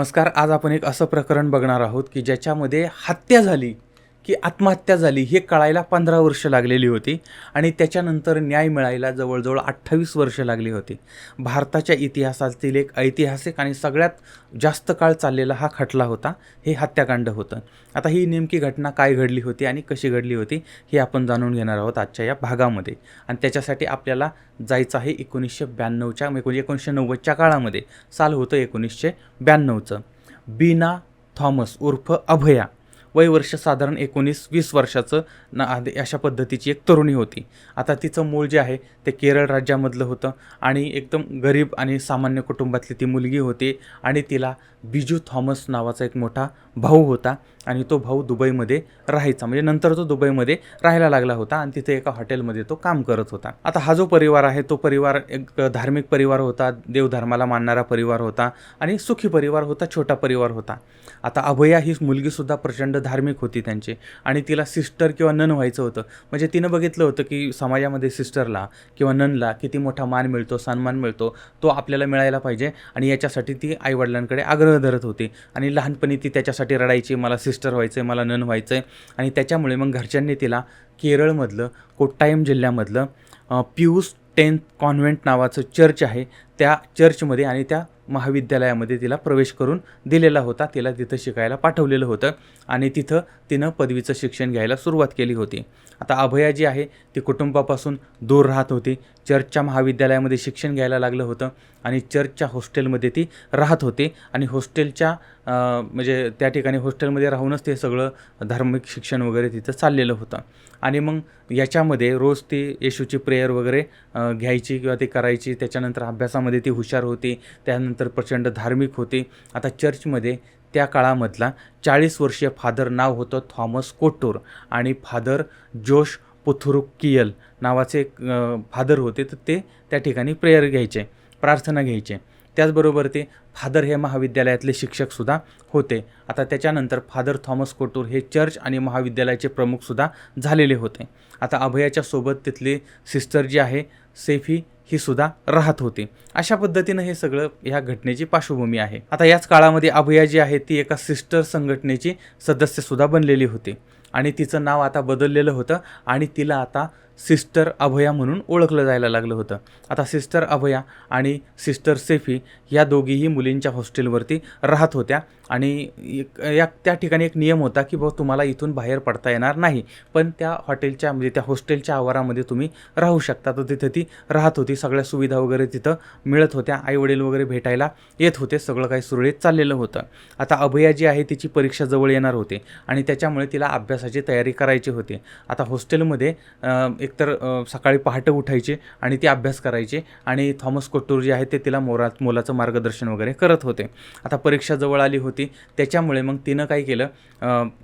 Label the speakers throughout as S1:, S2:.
S1: नमस्कार आज आपण एक असं प्रकरण बघणार आहोत की ज्याच्यामध्ये हत्या झाली. की आत्महत्या झाली हे कळायला पंधरा वर्ष लागलेली होती आणि त्याच्यानंतर न्याय मिळायला जवळजवळ अठ्ठावीस वर्ष लागली होती. भारताच्या इतिहासातील एक ऐतिहासिक आणि सगळ्यात जास्त काळ चाललेला हा खटला होता. हे हत्याकांड होतं. आता ही नेमकी घटना काय घडली होती आणि कशी घडली होती हे आपण जाणून घेणार आहोत आजच्या या भागामध्ये. आणि त्याच्यासाठी आपल्याला जायचं आहे एकोणीसशे ब्याण्णवच्या म्हणजे एकोणीसशे नव्वदच्या काळामध्ये. साल होतं एकोणीसशे ब्याण्णवचं. बीना थॉमस उर्फ अभया. वय वर्ष साधारण एकोणीस वीस वर्षाचं ना आधी अशा पद्धतीची एक तरुणी होती. आता तिचं मूळ जे आहे ते केरळ राज्यामधलं होतं आणि एकदम गरीब आणि सामान्य कुटुंबातली ती मुलगी होती आणि तिला बिजू थॉमस नावाचा एक मोठा भाऊ होता. आणि तो भाऊ दुबईमध्ये राहायचा. म्हणजे नंतर तो दुबईमध्ये राहायला लागला होता आणि तिथे एका हॉटेलमध्ये तो काम करत होता. आता हा जो परिवार आहे तो परिवार एक धार्मिक परिवार होता देवधर्माला मानणारा परिवार होता आणि सुखी परिवार होता छोटा परिवार होता. आता अभया ही मुलगीसुद्धा प्रचंड धार्मिक होती त्यांची आणि तिला सिस्टर किंवा नन व्हायचं होतं. म्हणजे तिनं बघितलं होतं की समाजामध्ये सिस्टरला किंवा ननला किती मोठा मान मिळतो सन्मान मिळतो तो आपल्याला मिळायला पाहिजे आणि याच्यासाठी ती आईवडिलांकडे आग्रह धरत होती आणि लहानपणी ती त्याच्यासाठी रडायची मला सिस्टर सिस्टर व्हायचं आहे मला नन व्हायचं आहे आणि त्याच्यामुळे मग घरच्यांनी तिला केरळमधलं कोट्टायम जिल्ह्यामधलं अ, पियूस टेन्थ कॉन्व्हेंट नावाचं चर्च आहे त्या चर्चमध्ये आणि त्या महाविद्यालयामध्ये तिला प्रवेश करून दिलेला होता. तिला तिथं शिकायला पाठवलेलं होतं आणि तिथं तिनं पदवीचं शिक्षण घ्यायला सुरुवात केली होती. आता अभया जी आहे ती कुटुंबापासून दूर राहत होती. चर्चच्या महाविद्यालयामध्ये शिक्षण घ्यायला लागलं होतं आणि चर्चच्या हॉस्टेलमध्ये ती राहत होती. आणि हॉस्टेलच्या म्हणजे त्या ठिकाणी हॉस्टेलमध्ये राहूनच ते सगळं धार्मिक शिक्षण वगैरे तिथं चाललेलं होतं. आणि मग याच्यामध्ये रोज ती येशूची प्रेयर वगैरे घ्यायची किंवा ती करायची. त्याच्यानंतर अभ्यासामध्ये ती हुशार होती. त्यानंतर प्रचंड धार्मिक होती. आता चर्चमध्ये त्या काळामधला चाळीस वर्षीय फादर नाव होतं थॉमस कोटूर आणि फादर जोश पुथुरुकियल नावाचे फादर होते. तर ते त्या ठिकाणी प्रेयर घ्यायचे प्रार्थना घ्यायचे. त्याचबरोबर ते फादर हे महाविद्यालयातले शिक्षकसुद्धा होते. आता त्याच्यानंतर फादर थॉमस कोटूर हे चर्च आणि महाविद्यालयाचे प्रमुखसुद्धा झालेले होते. आता अभयाच्या सोबत तिथली सिस्टर जी आहे सेफी ही सुद्धा राहत होती. अशा पद्धतीनं हे सगळं ह्या घटनेची पार्श्वभूमी आहे. आता याच काळामध्ये अभया जी आहे ती एका सिस्टर संघटनेची सदस्यसुद्धा बनलेली होती. आणि तिचं नाव आता बदललेलं होतं आणि तिला आता सिस्टर अभया म्हणून ओळखलं जायला लागलं होतं. आता सिस्टर अभया आणि सिस्टर सेफी या दोघीही मुलींच्या हॉस्टेलवरती राहत होत्या आणि एक या त्या ठिकाणी एक नियम होता की बाबा तुम्हाला इथून बाहेर पडता येणार नाही. पण त्या हॉटेलच्या म्हणजे त्या हॉस्टेलच्या आवारामध्ये तुम्ही राहू शकता. तर तिथं ती राहत होती. सगळ्या सुविधा वगैरे तिथं मिळत होत्या. आईवडील वगैरे भेटायला येत होते. सगळं काही सुरळीत चाललेलं होतं. आता अभया जी आहे तिची परीक्षा जवळ येणार होते आणि त्याच्यामुळे तिला अभ्यासाची तयारी करायची होती. आता हॉस्टेलमध्ये एक एकतर सकाळी पहाटे उठायचे आणि ती अभ्यास करायचे आणि थॉमस कोट्टूर जे आहे ते तिला मोरा मोलाचं मार्गदर्शन वगैरे करत होते. आता परीक्षा जवळ आली होती त्याच्यामुळे मग तिनं काय केलं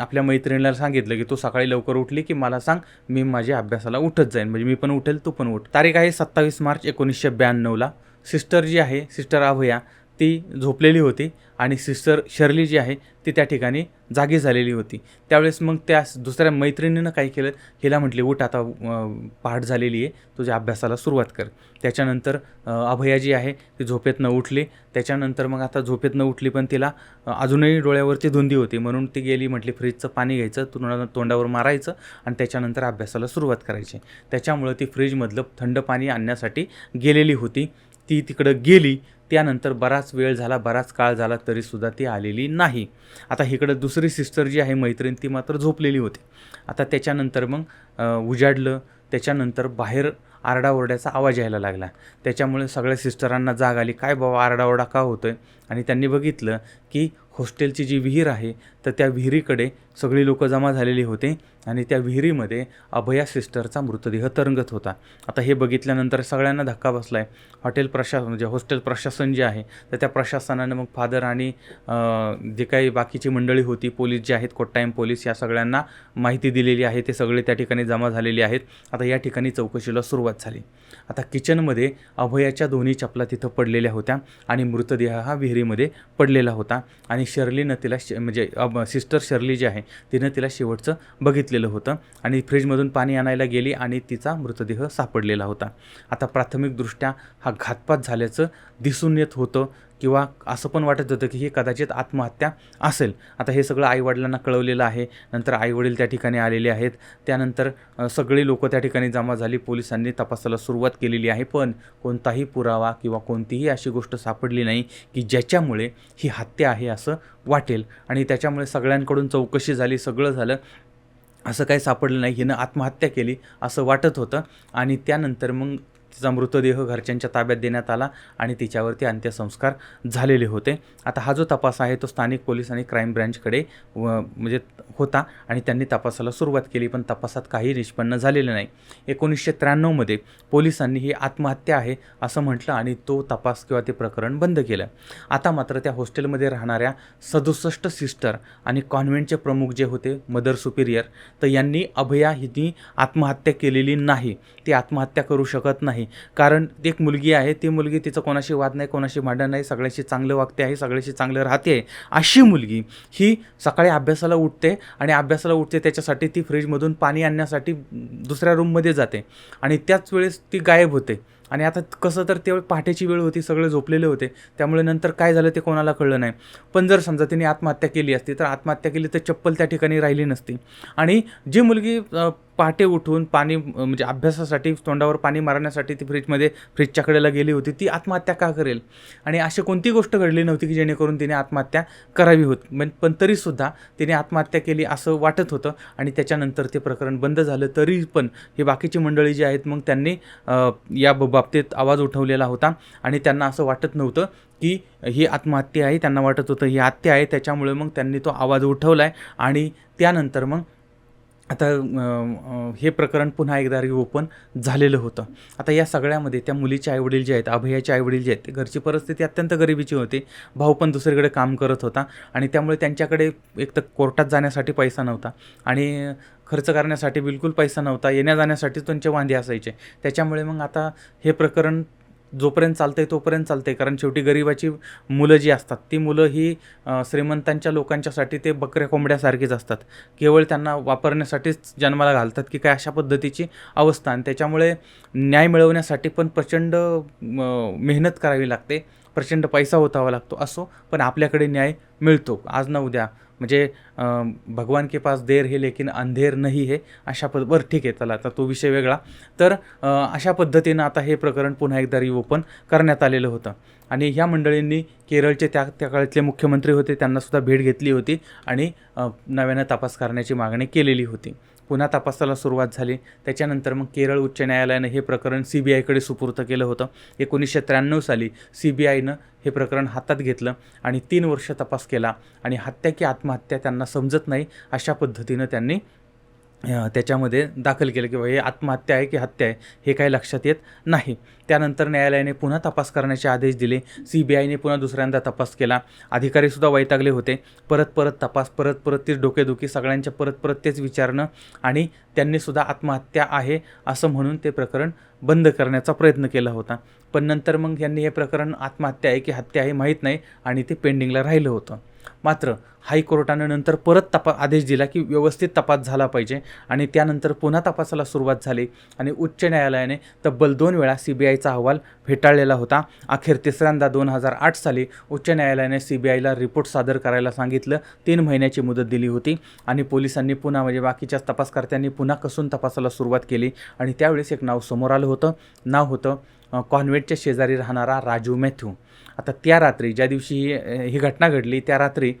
S1: आपल्या मैत्रिणीला सांगितलं की तू सकाळी लवकर उठली की मला सांग मी माझ्या अभ्यासाला उठत जाईन. म्हणजे मी पण उठेल तू पण उठ. तारीख आहे सत्तावीस मार्च एकोणीसशे ब्याण्णवला. सिस्टर जी आहे सिस्टर अभया ती झोपलेली होती आणि सिस्टर शर्ली जी आहे ती त्या ठिकाणी जागी झालेली होती. त्यावेळेस मग त्या दुसऱ्या मैत्रिणीनं काय केलं हिला म्हटली उठ आता पहाट झालेली आहे तुझ्या अभ्यासाला सुरुवात कर. त्याच्यानंतर अभया जी आहे ती झोपेतनं उठली. त्याच्यानंतर मग आता झोपेतनं उठली पण तिला अजूनही डोळ्यावरती धुंदी होती. म्हणून ती गेली म्हटली फ्रीजचं पाणी घ्यायचं तोंडा तोंडावर मारायचं आणि त्याच्यानंतर अभ्यासाला सुरुवात करायची. त्याच्यामुळं ती फ्रीजमधलं थंड पाणी आणण्यासाठी गेलेली होती. ती तिकडं गेली त्यानंतर बराच वेळ झाला बराच काळ झाला तरीसुद्धा ती आलेली नाही. आता इकडं दुसरी सिस्टर जी आहे मैत्रीण ती मात्र झोपलेली होती. आता त्याच्यानंतर मग उजाडलं. त्याच्यानंतर बाहेर आरडाओरड्याचा आवाज यायला लागला. त्याच्यामुळे सगळ्या सिस्टरांना जाग आली. काय बाबा आरडाओरडा का होतो आहे आणि त्यांनी बघितलं की हॉस्टेलची जी विहीर आहे तर त्या विहिरीकडे सगळी लोकं जमा झालेली होते आणि त्या विहिरीमध्ये अभया सिस्टरचा मृतदेह तरंगत होता. आता हे बघितल्यानंतर सगळ्यांना धक्का बसला आहे हॉटेल प्रशासन म्हणजे हॉस्टेल प्रशासन जे आहे तर त्या प्रशासनाने मग फादर आणि जे काही बाकीची मंडळी होती पोलीस जे आहेत कोट्टायम पोलीस या सगळ्यांना माहिती दिलेली आहे. ते सगळे त्या ठिकाणी जमा झालेले आहेत. आता या ठिकाणी चौकशीला सुरुवात झाली. आता किचनमध्ये अभयाच्या दोन्ही चपला तिथं पडलेल्या होत्या आणि मृतदेह हा विहिरीमध्ये पडलेला होता. आणि शर्लीनं तिला श म्हणजे सिस्टर शर्ली जी आहे तिनं तिला शेवटचं बघितलेलं होतं आणि फ्रीजमधून पाणी आणायला गेली आणि तिचा मृतदेह सापडलेला होता. आता प्राथमिकदृष्ट्या हा घातपात झाल्याचं दिसून येत होतं. किंवा असं पण वाटत होतं की ही कदाचित आत्महत्या असेल. आता हे सगळं आईवडिलांना कळवलेलं आहे. नंतर आईवडील त्या ठिकाणी आलेले आहेत. त्यानंतर सगळी लोकं त्या ठिकाणी जमा झाली. पोलिसांनी तपासाला सुरुवात केलेली आहे. पण कोणताही पुरावा किंवा कोणतीही अशी गोष्ट सापडली नाही की ज्याच्यामुळे ही हत्या आहे असं वाटेल. आणि त्याच्यामुळे सगळ्यांकडून चौकशी झाली सगळं झालं. असं काही सापडलं नाही. हिनं आत्महत्या केली असं वाटत होतं. आणि त्यानंतर मग तिचा मृतदेह घरच्यांच्या ताब्यात देण्यात आला आणि तिच्यावरती अंत्यसंस्कार झालेले होते. आता हा जो तपास आहे तो स्थानिक पोलीस आणि क्राईम ब्रँचकडे व म्हणजे होता आणि त्यांनी तपासाला सुरुवात केली पण तपासात काही निष्पन्न झालेलं नाही. एकोणीसशे त्र्याण्णवमध्ये पोलिसांनी ही आत्महत्या आहे असं म्हटलं आणि तो तपास किंवा ते प्रकरण बंद केलं. आता मात्र त्या हॉस्टेलमध्ये राहणाऱ्या सदुसष्ट सिस्टर आणि कॉन्व्हेंटचे प्रमुख जे होते मदर सुपिरियर तर यांनी अभया हिनी आत्महत्या केलेली नाही. ती आत्महत्या करू शकत नाही. कारण ती एक मुलगी आहे ती मुलगी तिचं कोणाशी वाद नाही कोणाशी भांडण नाही सगळ्याशी चांगलं वागते आहे सगळ्याशी चांगलं राहते आहे. अशी मुलगी ही सकाळी अभ्यासाला उठते आणि अभ्यासाला उठते त्याच्यासाठी ती फ्रीजमधून पाणी आणण्यासाठी दुसऱ्या रूममध्ये जाते आणि त्याच वेळेस ती गायब होते. आणि आता कसं तर ते पहाटेची वेळ होती सगळे झोपलेले होते. त्यामुळे नंतर काय झालं ते कोणाला कळलं नाही. पण जर समजा तिने आत्महत्या केली असती तर आत्महत्या केली तर चप्पल त्या ठिकाणी राहिली नसती. आणि जी मुलगी पहाटे उठून पाणी म्हणजे अभ्यासासाठी तोंडावर पाणी मारण्यासाठी ती फ्रीजमध्ये फ्रीजच्या कडेला गेली होती. ती आत्महत्या का करेल? आणि अशी कोणती गोष्ट घडली नव्हती की जेणेकरून तिने आत्महत्या करावी होत? पण पण तरीसुद्धा तिने आत्महत्या केली असं वाटत होतं आणि त्याच्यानंतर ते प्रकरण बंद झालं. तरी पण ही बाकीची मंडळी जी आहेत मग त्यांनी या ब- बाबतीत आवाज उठवलेला होता आणि त्यांना असं वाटत नव्हतं की ही आत्महत्या आहे. त्यांना वाटत होतं ही हत्या आहे. त्याच्यामुळे मग त्यांनी तो आवाज उठवला आहे आणि त्यानंतर मग आता हे प्रकरण पुन्हा एकदा रिओपन झालेलं होतं. आता या सगळ्यामध्ये त्या मुलीचे आईवडील जे आहेत अभयाचे आईवडील जे आहेत घरची परिस्थिती अत्यंत गरिबीची होती. भाऊ पण दुसरीकडे काम करत होता आणि त्यामुळे त्यांच्याकडे एक तर कोर्टात जाण्यासाठी पैसा नव्हता आणि खर्च करण्यासाठी बिलकुल पैसा नव्हता. येण्या जाण्यासाठी त्यांचे वांदे असायचे. त्याच्यामुळे मग आता हे प्रकरण जोपर्यंत चालतंय तोपर्यंत चालतंय. कारण शेवटी गरिबाची मुलं जी असतात ती मुलं ही श्रीमंतांच्या लोकांच्यासाठी ते बकऱ्या कोंबड्यासारखीच असतात. केवळ त्यांना वापरण्यासाठीच जन्माला घालतात की काय अशा पद्धतीची अवस्था. आणि त्याच्यामुळे न्याय मिळवण्यासाठी पण प्रचंड मेहनत करावी लागते. प्रचंड पैसा ओतावा लागतो असो पण आपल्याकडे न्याय मिळतो. आज ना उद्या म्हणजे भगवान के पास देर हे लेकिन अंधेर नाही हे अशा पद बरं ठीक आहे चला आता तो विषय वेगळा. तर अशा पद्धतीनं आता हे प्रकरण पुन्हा एकदा रिओपन करण्यात आलेलं होतं. आणि ह्या मंडळींनी केरळचे त्या त्या काळातले मुख्यमंत्री होते त्यांनासुद्धा भेट घेतली होती आणि नव्यानं तपास करण्याची मागणी केलेली होती. पुन्हा तपासाला सुरुवात झाली. त्याच्यानंतर मग केरळ उच्च न्यायालयानं हे प्रकरण सी बी आयकडे सुपूर्त केलं होतं. एकोणीसशे त्र्याण्णव साली सी बी आयनं हे प्रकरण हातात घेतलं आणि तीन वर्ष तपास केला आणि हत्या की आत्महत्या त्यांना समजत नाही अशा पद्धतीनं त्यांनी त्याच्यामध्ये दाखल केलं की हे आत्महत्या आहे की हत्या आहे हे काही लक्षात येत नाही. त्यानंतर न्यायालयाने पुन्हा तपास करण्याचे आदेश दिले. सी बी आयने पुन्हा दुसऱ्यांदा तपास केला. अधिकारीसुद्धा वैतागले होते. परत परत तपास परत परत तीच डोकेदुखी सगळ्यांच्या परत परत तेच विचारणं आणि त्यांनीसुद्धा आत्महत्या आहे असं म्हणून ते प्रकरण बंद करण्याचा प्रयत्न केला होता. पण नंतर मग यांनी हे प्रकरण आत्महत्या आहे की हत्या आहे माहीत नाही आणि ते पेंडिंगला राहिलं होतं. मात्र हायकोर्टानं नंतर परत तपा आदेश दिला की व्यवस्थित तपास झाला पाहिजे आणि त्यानंतर पुन्हा तपासाला सुरुवात झाली आणि उच्च न्यायालयाने तब्बल दोन वेळा सी बी आयचा अहवाल फेटाळलेला होता. अखेर तिसऱ्यांदा दोन हजार आठ साली उच्च न्यायालयाने सी बी आयला रिपोर्ट सादर करायला सांगितलं. तीन महिन्याची मुदत दिली होती आणि पोलिसांनी पुन्हा म्हणजे बाकीच्या तपासकर्त्यांनी पुन्हा कसून तपासाला सुरुवात केली आणि त्यावेळेस एक नाव समोर आलं होतं. नाव होतं कॉन्व्हेंटच्या शेजारी राहणारा राजू मॅथ्यू. आता त्या रात्री ज्या दिवशी ही ही घटना घडली त्या रात्री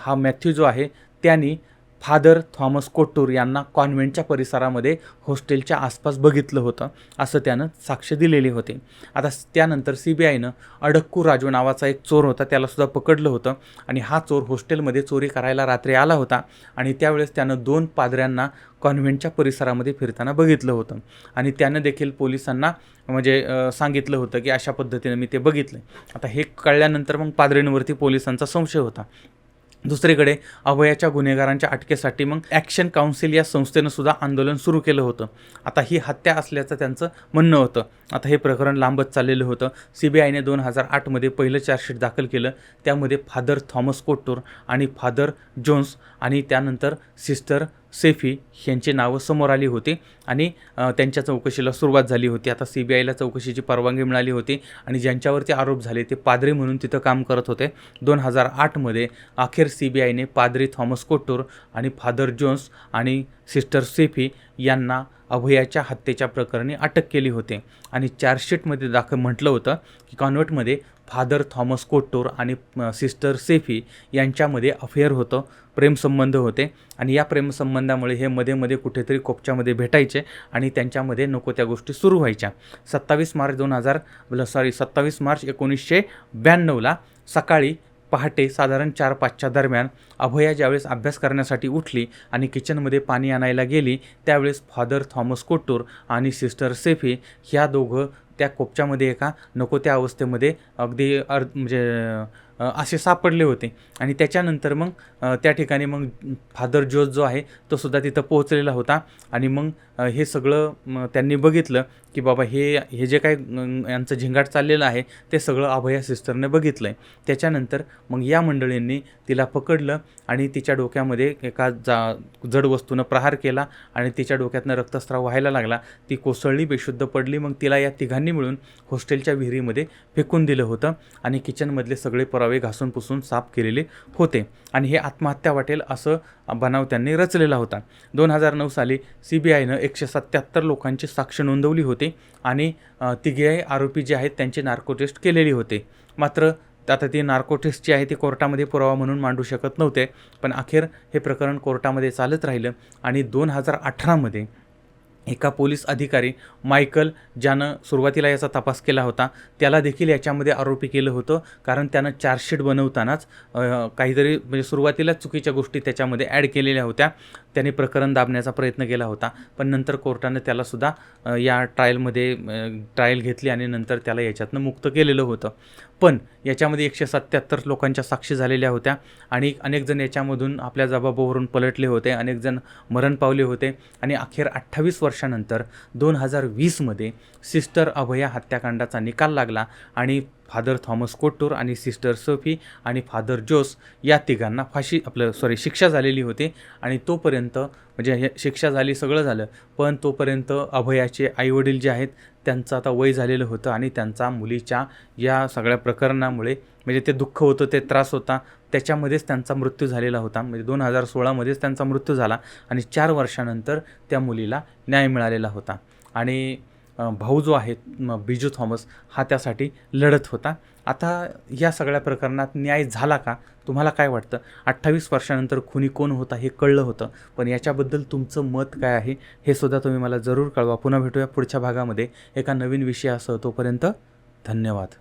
S1: हा मॅथ्यू जो आहे त्यांनी फादर थॉमस कोट्टूर यांना कॉन्व्हेंटच्या परिसरामध्ये हॉस्टेलच्या आसपास बघितलं होतं असं त्यानं साक्ष दिलेली होती. आता त्यानंतर सी बी आयनं अडक्कू राजू नावाचा एक चोर होता त्यालासुद्धा पकडलं होतं आणि हा चोर हॉस्टेलमध्ये चोरी करायला रात्री आला होता आणि त्यावेळेस त्यानं दोन पादऱ्यांना कॉन्व्हेंटच्या परिसरामध्ये फिरताना बघितलं होतं. आणि त्यानं देखील पोलिसांना म्हणजे सांगितलं होतं की अशा पद्धतीनं मी ते बघितलं आता हे कळल्यानंतर मग पादरींवरती पोलिसांचा संशय होता. दुसरीकडे अभयाच्या गुन्हेगारांच्या अटकेसाठी मग ॲक्शन काउन्सिल या संस्थेनं सुद्धा आंदोलन सुरू केलं होतं. आता ही हत्या असल्याचं त्यांचं म्हणणं होतं. आता हे प्रकरण लांबत चाललेलं होतं. सी बी आयने दोन हजार आठमध्ये पहिलं चार्जशीट दाखल केलं. त्यामध्ये फादर थॉमस कोट्टूर आणि फादर जोन्स आणि त्यानंतर सिस्टर सेफी ह्यांचे नावं समोर आली होती आणि त्यांच्या चौकशीला सुरुवात झाली होती. आता सी बी आयला चौकशीची परवानगी मिळाली होती आणि ज्यांच्यावरती आरोप झाले ते पादरी म्हणून तिथं काम करत होते. दोन हजार आठमध्ये अखेर सी बी आयने पादरी थॉमस कोट्टूर आणि फादर जोन्स आणि सिस्टर सेफी यांना अभयाच्या हत्येच्या प्रकरणी अटक केली होती. आणि चार्जशीटमध्ये दाखल म्हटलं होतं की कॉन्व्हर्टमध्ये फादर थॉमस कोट्टोर आणि सिस्टर सेफी यांच्यामध्ये अफेअर होतं प्रेमसंबंध होते. आणि या प्रेमसंबंधामुळे हे मध्ये मध्ये कुठेतरी कोपच्यामध्ये भेटायचे आणि त्यांच्यामध्ये नको त्या गोष्टी सुरू व्हायच्या. सत्तावीस मार्च दोन हजार सॉरी सत्तावीस मार्च एकोणीसशे ब्याण्णवला सकाळी पहाटे साधारण चार पाचच्या दरम्यान अभया ज्यावेळेस अभ्यास करण्यासाठी उठली आणि किचनमध्ये पाणी आणायला गेली त्यावेळेस फादर थॉमस कोट्टूर आणि सिस्टर सेफी ह्या दोघं त्या कोपच्यामध्ये एका नको त्या अवस्थेमध्ये अगदी अर् म्हणजे असे सापडले होते. आणि त्याच्यानंतर मग त्या ठिकाणी मग फादर जोस जो आहे तो सुद्धा तिथं पोहोचलेला होता. आणि मग हे सगळं त्यांनी बघितलं. की बाबा हे हे जे काय यांचं झिंगाट चाललेलं आहे ते सगळं अभया सिस्टरने बघितलं आहे त्याच्यानंतर मग या मंडळींनी तिला पकडलं आणि तिच्या डोक्यामध्ये एका जा जड वस्तूनं प्रहार केला आणि तिच्या डोक्यातनं रक्तस्राव व्हायला लागला. ती कोसळली बेशुद्ध पडली. मग तिला या तिघांनी मिळून हॉस्टेलच्या विहिरीमध्ये फेकून दिलं होतं आणि किचनमधले सगळे पुरावे घासून पुसून साफ केलेले होते. आणि हे आत्महत्या वाटेल असं बनाव त्यांनी रचलेला होता. दोन हजार नऊ साली सी बी आयनं एकशे सत्त्याहत्तर लोकांची साक्ष नोंदवली होती. आणि तिघेही आरोपी जे आहेत त्यांची नार्को टेस्ट केलेली होते. मात्र आता ती नार्को टेस्ट जी आहे ती कोर्टामध्ये पुरावा म्हणून मांडू शकत नव्हते पण अखेर हे प्रकरण कोर्टामध्ये चालत राहिलं आणि दोन हजार अठरामध्ये एका पोलीस अधिकारी मायकल ज्यानं सुरुवातीला याचा तपास केला होता त्याला देखील याच्यामध्ये आरोपी केलं होतं कारण त्यानं चार्जशीट बनवतानाच काहीतरी म्हणजे सुरुवातीलाच चुकीच्या गोष्टी त्याच्यामध्ये ॲड केलेल्या होत्या. त्याने प्रकरण दाबण्याचा प्रयत्न केला होता पण नंतर कोर्टानं त्यालासुद्धा या ट्रायलमध्ये ट्रायल घेतली आणि नंतर त्याला याच्यातनं मुक्त केलेलं होतं. पण याच्यामध्ये एकशे सत्त्याहत्तर लोकांच्या साक्षी झालेल्या होत्या आणि अनेक जण याच्यामधून आपल्या जबाबावरून पलटले होते अनेक जण मरण पावले होते आणि अखेर अठ्ठावीस वर्षानंतर दोन हजार वीसमध्ये सिस्टर अभया हत्याकांडाचा निकाल लागला आणि फादर थॉमस कोटूर आणि सिस्टर सोफी आणि फादर जोस या तिघांना फाशी आपलं सॉरी शिक्षा झालेली होती आणि तोपर्यंत म्हणजे हे शिक्षा झाली सगळं झालं पण तोपर्यंत अभयाचे आईवडील जे आहेत त्यांचं आता वय झालेलं होतं आणि त्यांचा मुलीच्या या सगळ्या प्रकरणामुळे म्हणजे ते दुःख होतं ते त्रास होता त्याच्यामध्येच त्यांचा मृत्यू झालेला होता. म्हणजे दोन हजार सोळामध्येच त्यांचा मृत्यू झाला आणि चार वर्षानंतर त्या मुलीला न्याय मिळालेला होता. आणि भाऊ जो आहे बिजू थॉमस हा त्यासाठी लढत होता. आता या सगळ्या प्रकरणात न्याय झाला का? तुम्हाला काय वाटतं? अठ्ठावीस वर्षानंतर खुनी कोण होता हे कळलं होतं पण याच्याबद्दल तुमचं मत काय आहे हे सुद्धा तुम्ही मला जरूर कळवा. पुन्हा भेटूया पुढच्या भागामध्ये. एका नवीन विषयासह तोपर्यंत धन्यवाद.